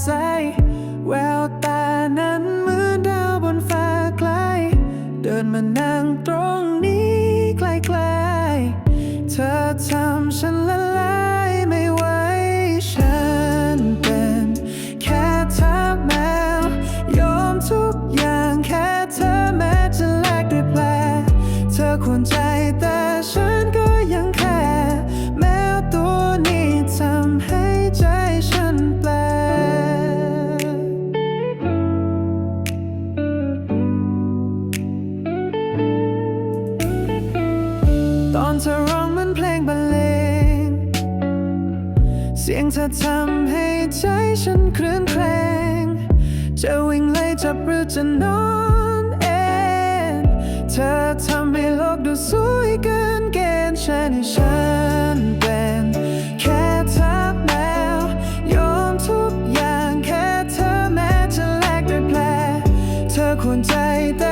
ใสแววตานั้นเหมือนดาวบนฟ้าไกล เดินมานั่งตรงนี้ใกล้ๆเธอทำฉันละลายไม่ไหวฉันเป็นแค่ทาสแมวยอมทุกอย่างแค่เธอแม้จะแลกด้วยแผลเธอควรใจแต่ ตอนเธอร้องเหมันเพลงบรรเลง เสียงเธอทำให้ใจฉันเคลื่นเพลงจะวิ่งไล่จับหรือจะนอนเองเธอทำให้โลกดูสวยเกินเกณฑ์ฉันให้ฉันเป็นแค่ทาสแมวยอมทุกอย่างแค่เธอแม้จะแลกด้วยแผลเธอควรใจแต่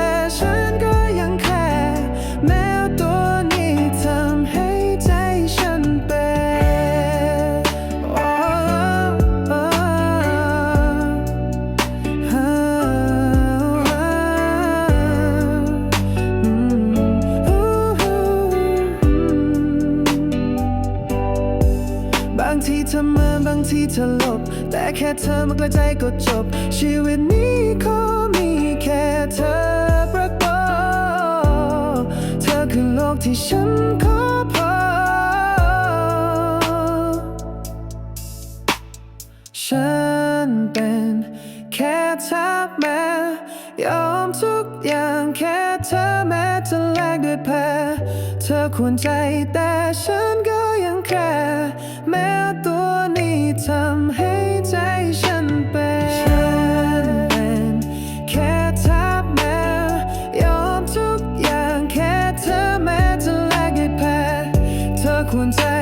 เธอเมินบางทีเธอหลบ แต่แค่เธอมาใกล้ใจก็จบ ชีวิตนี้ขอมีแค่เธอประกอบเธอคือโลกที่ฉันขอพบฉันเป็นแค่ทาสแมวยอมทุกอย่างแค่เธอแม้จะแลกด้วยแพ้ เธอควรใจแต่ฉันก็ 困在